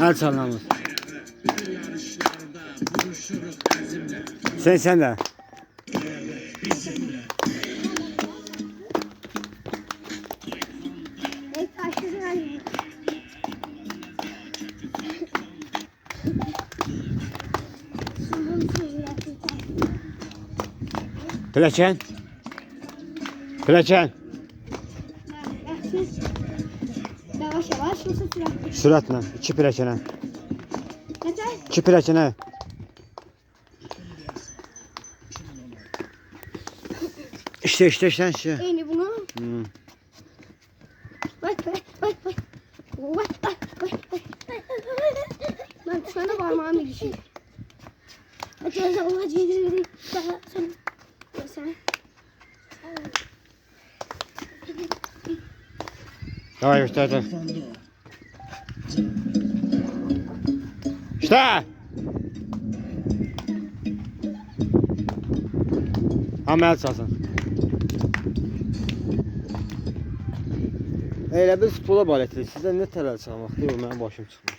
El çalmamız. Sen sen de. Pleken. Pleken. Yavaş yavaş yoksa sürekli. Süratle. İki plekene. Yeter. İki plekene. İşte işte işte işte. Eyni bunu. Hmm. Bak bak bak bak. Bak bak bak bak. Ben sana parmağım ilişiyor. Hadi o zaman hadi yürü yürü. Daha sen. Sen. Давай göster dur. İşte. Hamı el çalsın. Elə biz pula baletirik. Sizdə nə tələl çalmaqdır? Yox, mənim başım çıxmır.